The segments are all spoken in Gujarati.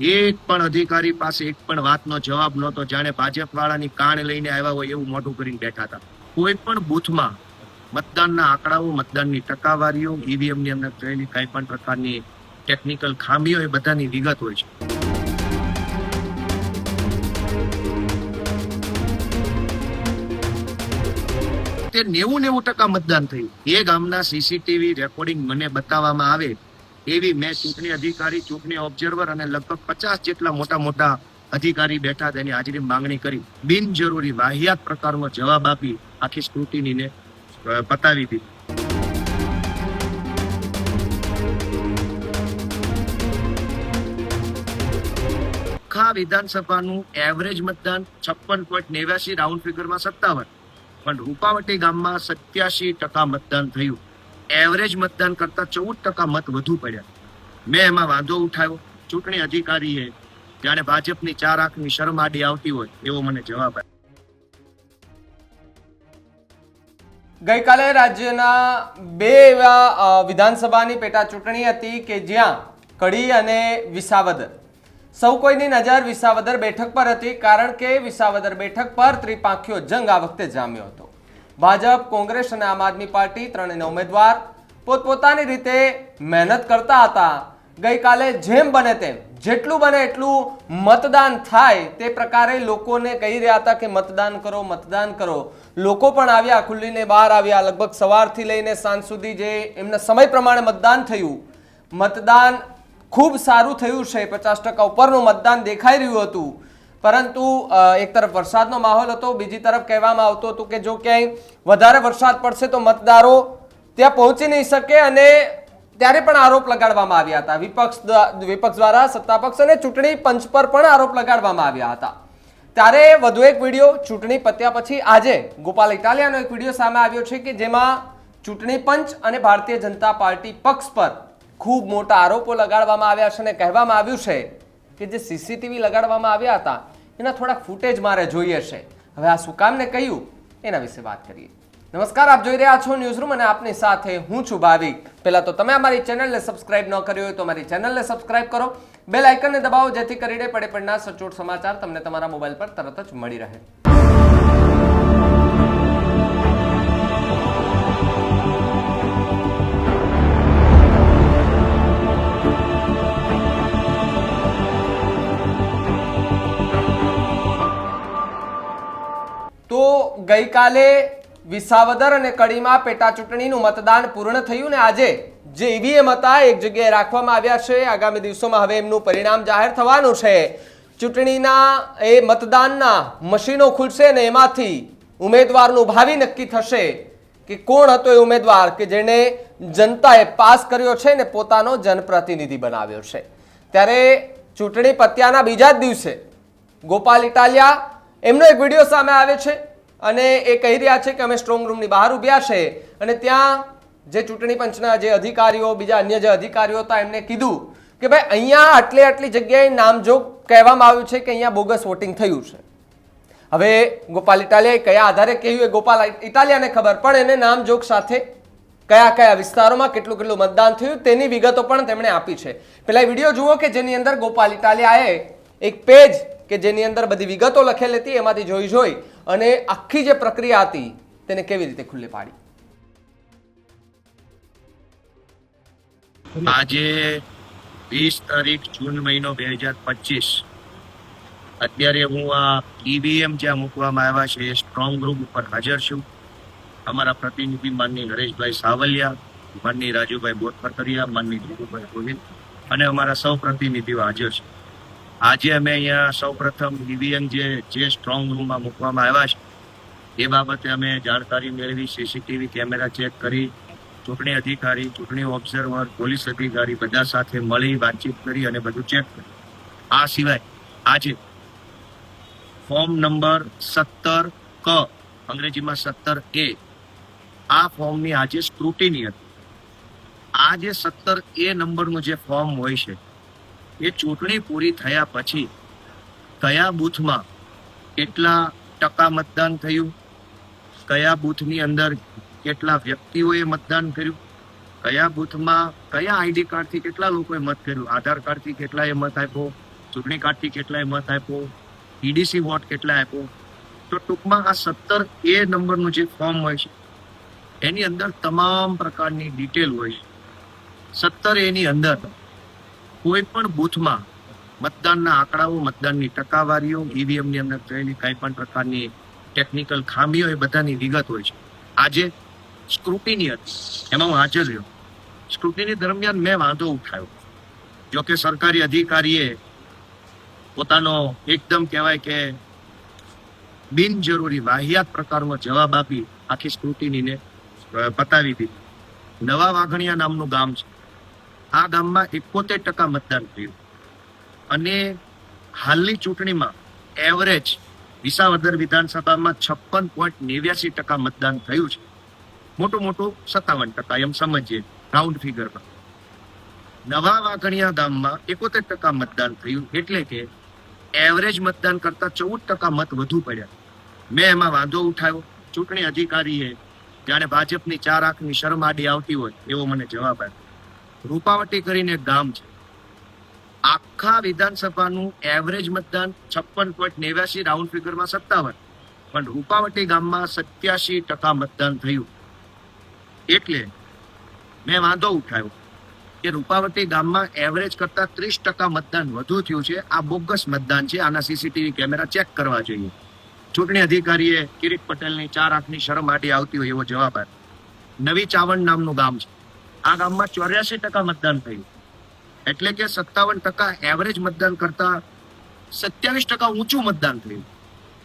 એક પણ અધિકારી પાસે એક પણ વાતનો જવાબ નહોતો. જાણે ભાજપ વાળાની કાણ લઈને આવ્યા હોય એવું મોઢું કરીને બેઠા હતા. કોઈ પણ બૂથમાં મતદાનના આંકડાઓ, મતદાનની ટકાવારીઓ, ઈવીએમની અંદર થયેલી કઈ પણ પ્રકારની ટેકનિકલ ખામીઓ એ બધાની વિગત હોય છે. તે નેવું નેવું ટકા મતદાન થયું. એ ગામના સીસીટીવી રેકોર્ડિંગ મને બતાવવામાં આવે એવી મેં ચૂંટણી અધિકારી, ચૂંટણી ઓબ્ઝર્વર અને લગભગ પચાસ જેટલા મોટા મોટા અધિકારી બેઠા તેની હાજરી માંગણી કરી. બિનજરૂરી વાહિયાત પ્રકારનો જવાબ આપી આખી સ્ક્રુટિનીને પતાવી દીધી. આખા વિધાનસભાનું એવરેજ મતદાન છપ્પન પોઈન્ટ નેવ્યાસી રાઉન્ડ ફિગરમાં સત્તાવન. પણ રૂપાવટી ગામમાં સત્યાસી ટકા મતદાન થયું. એવરેજ મતદાન કરતા ચૌદ ટકા મત વધુ પડ્યા. મેં એમાં વાંધો ઉઠાવ્યો. ચૂંટણી અધિકારીએ જાણે ભાજપની ચાર આંખની શરમ આડી આવતી હોય એવો મને જવાબ આપ્યો. ગઈકાલે રાજ્યના બે એવા વિધાનસભાની પેટા ચૂંટણી હતી કે જ્યાં કડી અને વિસાવદર. સૌ કોઈની નજર વિસાવદર બેઠક પર હતી કારણ કે વિસાવદર બેઠક પર ત્રિપાંખીયો જંગ આ વખતે જામ્યો હતો. ભાજપ, કોંગ્રેસ અને આમ આદમી પાર્ટી ત્રણેયના ઉમેદવાર પોતપોતાની રીતે મહેનત કરતા હતા. ગઈકાલે જેમ બને તેમ, જેટલું બને એટલું મતદાન થાય તે પ્રકારે લોકોને કહી રહ્યા હતા કે મતદાન કરો મતદાન કરો. લોકો પણ આવ્યા, ખુલ્લીને બહાર આવ્યા. લગભગ સવારથી લઈને સાંજ સુધી જે એમના સમય પ્રમાણે મતદાન થયું. મતદાન ખૂબ સારું થયું છે. પચાસ ટકા ઉપરનું મતદાન દેખાઈ રહ્યું હતું. પરંતુ એક તરફ વરસાદનો માહોલ હતો, બીજી તરફ કહેવામાં આવતું હતું કે જો ક્યાંય વધારે વરસાદ પડશે તો મતદારો ત્યાં પહોંચી નહીં શકે અને ત્યારે પણ આરોપ લગાડવામાં આવ્યા હતા. વિપક્ષ વિપક્ષ દ્વારા સત્તાપક્ષ અને ચૂંટણી પંચ પર પણ આરોપ લગાડવામાં આવ્યા હતા. ત્યારે વધુ એક વીડિયો ચૂંટણી પત્યા પછી આજે ગોપાલ ઇટાલિયાનો એક વીડિયો સામે આવ્યો છે કે જેમાં ચૂંટણી પંચ અને ભારતીય જનતા પાર્ટી પક્ષ પર ખૂબ મોટા આરોપો લગાડવામાં આવ્યા છે અને કહેવામાં આવ્યું છે કે જે સીસીટીવી લગાડવામાં આવ્યા હતા એના થોડાક ફૂટેજ મારે જોઈએ છે. હવે આ શું કામને કહ્યું? એના વિશે વાત કરીએ. નમસ્કાર, આપ જોઈ રહ્યા છો ન્યૂઝરૂમ અને આપની સાથે હું છું ભાવિક. પહેલાં તો તમે અમારી ચેનલને સબસ્ક્રાઇબ ન કરી હોય તો અમારી ચેનલને સબસ્ક્રાઇબ કરો. બેલ આઇકનને દબાવો જેથી કરીને પડે પડના સચોટ સમાચાર તમને તમારા મોબાઈલ પર તરત જ મળી રહે. ગઈકાલે વિસાવદર અને કડીમાં પેટા ચૂંટણીનું મતદાન પૂર્ણ થયું ને આજે જે ઈવીએમ હતા, એક જગ્યાએ રાખવામાં આવ્યા છે. આગામી દિવસોમાં હવે એમનું પરિણામ જાહેર થવાનું છે. ચૂંટણીના એ મતદાનના મશીનો ખુલશે ને એમાંથી ઉમેદવારનું ભાવિ નક્કી થશે કે કોણ હતો એ ઉમેદવાર કે જેણે જનતાએ પાસ કર્યો છે ને પોતાનો જનપ્રતિનિધિ બનાવ્યો છે. ત્યારે ચૂંટણી પત્યાના બીજા જ દિવસે ગોપાલ ઇટાલિયા, એમનો એક વીડિયો સામે આવે છે. અને એ કહી રહ્યા છે કે અમે સ્ટ્રોંગ રૂમની બહાર ઉભ્યા છે અને ત્યાં જે ચૂંટણી પંચના જે અધિકારીઓ, બીજા અન્ય જે અધિકારીઓ હતા, એમને કીધું કે ભાઈ, અહીંયા આટલી આટલી જગ્યાએ નામજોગ કહેવામાં આવ્યું છે કે અહીંયા બોગસ વોટિંગ થયું છે. હવે ગોપાલ ઇટાલિયાએ કયા આધારે કહ્યું એ ગોપાલ ઇટાલિયાને ખબર, પણ એને નામજોગ સાથે કયા કયા વિસ્તારોમાં કેટલું કેટલું મતદાન થયું તેની વિગતો પણ તેમણે આપી છે. પેલા વીડિયો જુઓ કે જેની અંદર ગોપાલ ઇટાલિયાએ એક પેજ કે જેની અંદર બધી વિગતો લખેલી હતી, એમાંથી જોઈ જોઈ અને આખી જે પ્રક્રિયા હતી તેને કેવી રીતે ખુલ્લી પાડી? આજે વીસ તારીખ જૂન મહિનો બે હજાર પચીસ. અત્યારે હું આ ઈવીએમ જ્યાં મૂકવામાં આવ્યા છે, એ સ્ટ્રોંગ રૂમ ઉપર હાજર છું. અમારા પ્રતિનિધિ માનની નરેશભાઈ સાવલિયા, માનની રાજુભાઈ બોરફકરિયા માનની ધીરુભાઈ ગોહિલ અને અમારા સૌ પ્રતિનિધિઓ હાજર છે. આજે અમે અહીંયા સૌ પ્રથમ ઈવીએમ જે જે સ્ટ્રોંગ રૂમમાં મૂકવામાં આવ્યા છે, એ બાબતે અમે જાણકારી મેળવી સીસીટીવી કેમેરા ચેક કરી, ચૂંટણી અધિકારી, ચૂંટણી ઓબ્ઝર્વર, પોલીસ અધિકારી બધા સાથે મળી વાતચીત કરી અને બધું ચેક કર્યું. આ સિવાય આજે ફોર્મ નંબર સત્તર ક, અંગ્રેજીમાં સત્તર એ, આ ફોર્મની આજે સ્ક્રુટિની હતી. આ જે સત્તર એ નંબરનું જે ફોર્મ હોય છે એ ચૂંટણી પૂરી થયા પછી, કયા બૂથમાં કેટલા ટકા મતદાન થયું, કયા બૂથની અંદર કેટલા વ્યક્તિઓએ મતદાન કર્યું, કયા બૂથમાં કયા આઈડી કાર્ડથી કેટલા લોકોએ મત કર્યું, આધાર કાર્ડથી કેટલાએ મત આપ્યો, ચૂંટણી કાર્ડથી કેટલાય મત આપ્યો ઈડીસી વોટ કેટલા આપ્યો. તો ટૂંકમાં આ સત્તર એ નંબરનું જે ફોર્મ હોય છે, એની અંદર તમામ પ્રકારની ડિટેલ હોય છે. સત્તર એની અંદર કોઈ પણ બૂથમાં મતદાનના આંકડાઓ, મતદાનની ટકાવારીઓ ઈવીએમની અંદર થયેલી કાંઈ પણ પ્રકારની ટેકનિકલ ખામીઓ એ બધાની વિગત હોય છે. આજે સ્ક્રુટિની હતી. એમાં હું હાજર રહ્યો. સ્ક્રુટિની દરમિયાન મેં વાંધો ઉઠાવ્યો. જોકે સરકારી અધિકારીએ પોતાનો એકદમ કહેવાય કે બિનજરૂરી વાહિયાત પ્રકારનો જવાબ આપી આખી સ્ક્રુટિનીને પતાવી દીધી. નવા વાઘણિયા નામનું ગામ છે. આ ગામમાં એકોતેર ટકા મતદાન થયું. અને હાલની ચૂંટણીમાં એવરેજ વિસાવદર વિધાનસભામાં છપ્પન પોઈન્ટ નેવ્યાસી ટકા મતદાન થયું છે. મોટું મોટું સત્તાવન ટકા, એમ સમજીએ રાઉન્ડ ફિગરમાં નવા વાઘણિયા ગામમાં એકોતેર ટકા મતદાન થયું, એટલે કે એવરેજ મતદાન કરતા ચૌદ ટકા મત વધુ પડ્યા. મેં એમાં વાંધો ઉઠાવ્યો. ચૂંટણી અધિકારીએ જાણે ભાજપની ચાર આંખની શરમ આડી આવતી હોય, એવો મને જવાબ આપ્યો. રૂપાવટી કરીને ગામ છે. આખા વિધાનસભાનું એવરેજ મતદાન છપ્પન પોઈન્ટ નેવ્યાસી રાઉન્ડ ફિગરમાં સત્તાવન. પણ રૂપાવટી ગામમાં સત્યાસી ટકા મતદાન થયું. એટલે મેં વાંધો ઉઠાવ્યો કે રૂપાવટી ગામમાં એવરેજ કરતા ત્રીસ ટકા મતદાન વધુ થયું છે. આ બોગસ મતદાન છે. આના સીસીટીવી કેમેરા ચેક કરવા જોઈએ. ચૂંટણી અધિકારીએ કિરીટ પટેલની ચાર આંખની શરમ આડી આવતી હોય એવો જવાબ આપ્યો. નવી ચાવણ નામનું ગામ છે. આ ગામમાં ચોર્યાસી ટકા મતદાન થયું. એટલે કે સત્તાવન ટકા એવરેજ મતદાન કરતા સત્યાવીસ ટકા ઊંચું મતદાન થયું.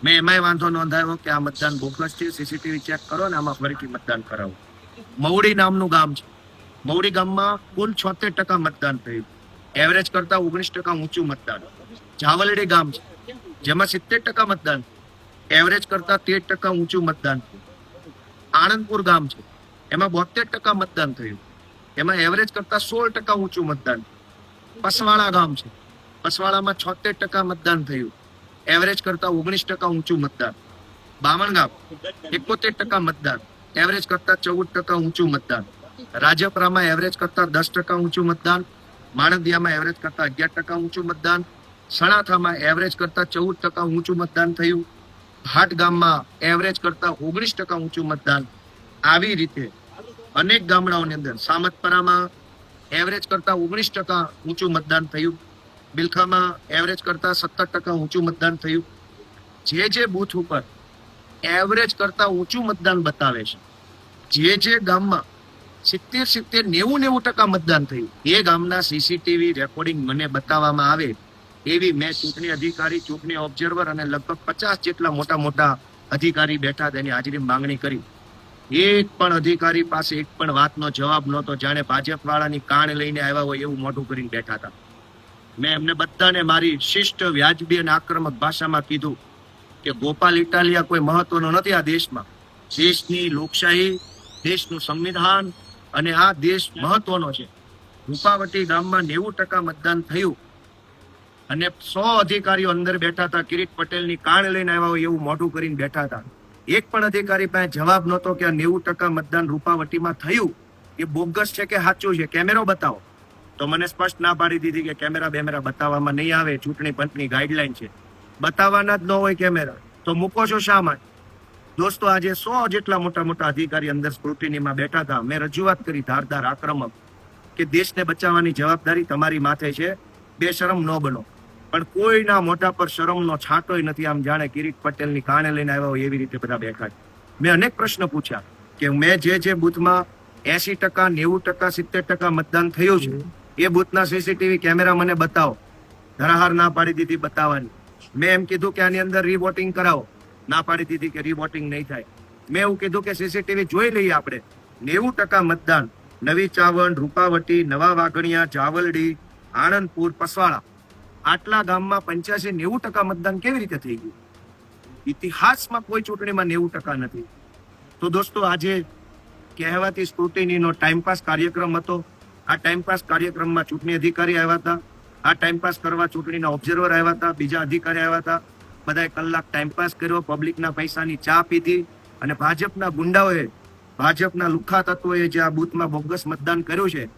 મેં એમાંય વાંધો નોંધાયો કે આ મતદાન બોગસ છે સીસીટીવી ચેક કરો ને આમાં ફરીથી મતદાન કરાવો. મવડી નામનું ગામ છે. મવડી ગામમાં કુલ છોતેર ટકા મતદાન થયું. એવરેજ કરતા ઓગણીસ ટકા ઊંચું મતદાન. જાવલડી ગામ છે. જેમાં સિત્તેર ટકા મતદાન એવરેજ કરતા તેર ટકા ઊંચું મતદાન આણંદપુર ગામ છે. એમાં બોતેર ટકા મતદાન થયું. એમાં એવરેજ કરતા સોળ ટકા ઊંચું મતદાન. પસવાળા ગામ છે. પસવાળામાં છોતેર ટકા મતદાન થયું. એવરેજ કરતા ઓગણીસ ટકા ઊંચું મતદાન. બામણ ગામ, એકોતેર ટકા મતદાન. એવરેજ કરતા ચૌદ ટકા ઊંચું મતદાન. રાજપરામાં એવરેજ કરતા દસ ટકા ઊંચું મતદાન. માણંદિયામાં એવરેજ કરતા અગિયાર ટકા ઊંચું મતદાન. સણાથામાં એવરેજ કરતા ચૌદ ટકા ઊંચું મતદાન થયું. ભાટ ગામમાં એવરેજ કરતા ઓગણીસ ટકા ઊંચું મતદાન. આવી રીતે અનેક ગામડાઓની અંદર સામતપરામાં એવરેજ કરતા ઓગણીસ ટકા ઊંચું મતદાન થયું. બિલખામાં એવરેજ કરતા સત્તર ટકા ઊંચું મતદાન થયું. જે જે બૂથ ઉપર એવરેજ કરતા ઊંચું મતદાન બતાવે છે, જે જે ગામમાં સિત્તેર સિત્તેર નેવું નેવું ટકા મતદાન થયું, એ ગામના સીસીટીવી રેકોર્ડિંગ મને બતાવવામાં આવે એવી મેં ચૂંટણી અધિકારી, ચૂંટણી ઓબ્ઝર્વર અને લગભગ પચાસ જેટલા મોટા મોટા અધિકારી બેઠા તેની હાજરી માંગણી કરી. એક પણ અધિકારી પાસે એક પણ વાતનો જવાબ નહોતો. જાણે ભાજપ વાળાની કાણ લઈને આવ્યા હોય એવું મોઢું કરીને બેઠા હતા. મેં એમને બધાને મારી શિષ્ટ વ્યાજબી અને આક્રમક ભાષામાં કીધું કે ગોપાલ ઇટાલિયા કોઈ મહત્વનો નથી આ દેશમાં. દેશની લોકશાહી, દેશનું સંવિધાન અને આ દેશ મહત્વનો છે. રૂપાવટી ગામમાં નેવું ટકા મતદાન થયું અને સો અધિકારીઓ અંદર બેઠા હતા. કિરીટ પટેલની કાણ લઈને આવ્યા હોય એવું મોઢું કરીને બેઠા હતા. એક પણ અધિકારી પાસે જવાબ નહોતો કે આ નેવું ટકા મતદાન રૂપાવટીમાં થયું, એ બોગસ છે કે સાચું છે? કેમેરો બતાવો. તો મને સ્પષ્ટ ના પાડી દીધી કે કેમેરા બેમેરા બતાવવામાં નહીં આવે, ચૂંટણી પંચની ગાઈડલાઈન છે. બતાવવાના જ ન હોય કેમેરા. તો મૂકો છો શા માટે? દોસ્તો, આજે સો જેટલા મોટા મોટા અધિકારી અંદર સ્ક્રુટિનીમાં બેઠા હતા. મેં રજૂઆત કરી ધારદાર આક્રમક કે દેશને બચાવવાની જવાબદારી તમારી માથે છે. બેશરમ ન બનો. પણ કોઈના મોઢા પર શરમનો છાંટોય નથી. આમ જાણે કિરીટ પટેલની કાણે લઈને આવ્યા હોય એવી રીતે બધા બેઠા છે. મેં અનેક પ્રશ્ન પૂછ્યા કે મેં જે જે બૂથમાં એસી ટકા, નેવું ટકા, સિત્તેર ટકા મતદાન થયું છે, એ બૂથના સીસીટીવી કેમેરા મને બતાવો. ધરાહાર ના પાડી દીધી બતાવવાની. મેં એમ કીધું કે આની અંદર રીવોટિંગ કરાવો. ના પાડી દીધી કે રીવોટિંગ નહીં થાય. મેં એવું કીધું કે સીસીટીવી જોઈ લઈએ આપણે. નેવું ટકા મતદાન. નવી ચાવણ, રૂપાવટી, નવા વાઘણિયા, જાવલડી, આણંદપુર પસવાળા આટલા ગામમાં પંચ્યાસી નેવું ટકા મતદાન કેવી રીતે થઈ ગયું? ઇતિહાસમાં કોઈ ચૂંટણીમાં નેવું ટકા નથી. તો દોસ્તો, આજે કહેવાતી સ્ક્રુટિનીનો ટાઈમપાસ કાર્યક્રમ હતો. આ ટાઈમપાસ કાર્યક્રમમાં ચૂંટણી અધિકારી આવ્યા હતા. આ ટાઈમપાસ કરવા ચૂંટણીના ઓબ્ઝર્વર આવ્યા હતા. બીજા અધિકારી આવ્યા હતા. બધાએ કલાક ટાઈમપાસ કર્યો. પબ્લિકના પૈસાની ચા પીધી અને ભાજપના ગુંડાઓએ, ભાજપના લુખા તત્વોએ જે આ બૂથમાં બોગસ મતદાન કર્યું છે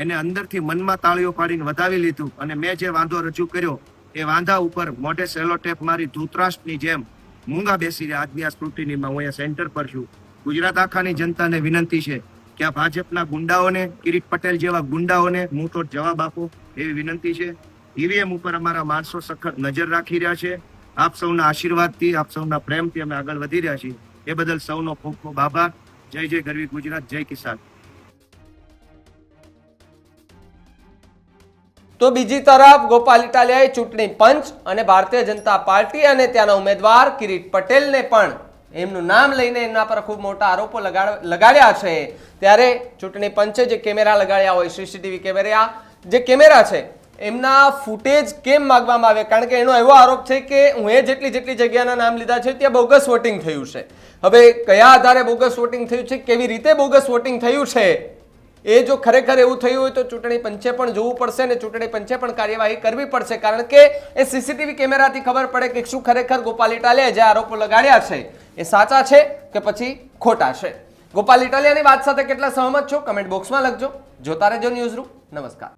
એને અંદરથી મનમાં તાળીઓ પાડીને વધાવી લીધું અને મેં જે વાંધો રજૂ કર્યો, એ વાંધા ઉપર મોઢે સેલો ટેપ મારી ધૂતરાષ્ટ્રની જેમ મૂંગા બેસી રહ્યા આજની આ સ્ક્રુટિનીમાં હું અહીંયા સેન્ટર પર છું. ગુજરાત આખાની જનતાને વિનંતી છે કે આ ભાજપના ગુંડાઓને, કિરીટ પટેલ જેવા ગુંડાઓને મુંહતોડ જવાબ આપો, એવી વિનંતી છે. ઈવીએમ ઉપર અમારા માણસો સખત નજર રાખી રહ્યા છે. આપ સૌના આશીર્વાદથી, આપ સૌના પ્રેમથી અમે આગળ વધી રહ્યા છીએ. એ બદલ સૌનો ખૂબ ખૂબ આભાર. જય જય ગરવી ગુજરાત, જય કિસાન. તો બીજી તરફ ગોપાલ ઇટાલિયાએ ચૂંટણી પંચ અને ભારતીય જનતા પાર્ટી અને ત્યાંના ઉમેદવાર કિરીટ પટેલને પણ એમનું નામ લઈને એમના પર ખૂબ મોટા આરોપો લગાડ, લગાડ્યા છે. ત્યારે ચૂંટણી પંચે જે કેમેરા લગાડ્યા હોય, સીસીટીવી કેમેરા, જે કેમેરા છે, એમના ફૂટેજ કેમ માગવામાં આવે કારણ કે એનો એવો આરોપ છે કે હું એ જેટલી જેટલી જગ્યાના નામ લીધા છે, ત્યાં બોગસ વોટિંગ થયું છે. હવે કયા આધારે બોગસ વોટિંગ થયું છે, કેવી રીતે બોગસ વોટિંગ થયું છે એ જો ખરેખર એવું થયું હોય તો ચૂંટણી પંચે પણ જોવું પડશે અને ચૂંટણી પંચે પણ કાર્યવાહી કરવી પડશે. કારણ કે એ સીસીટીવી કેમેરાથી ખબર પડે કે શું ખરેખર ગોપાલ ઇટાલિયાએ જે આરોપો લગાડ્યા છે, એ સાચા છે કે પછી ખોટા છે? ગોપાલ ઇટાલિયાની વાત સાથે કેટલા સહમત છો? કમેન્ટ બોક્સમાં લખજો. જોતા રહેજો ન્યૂઝ રૂમ નમસ્કાર.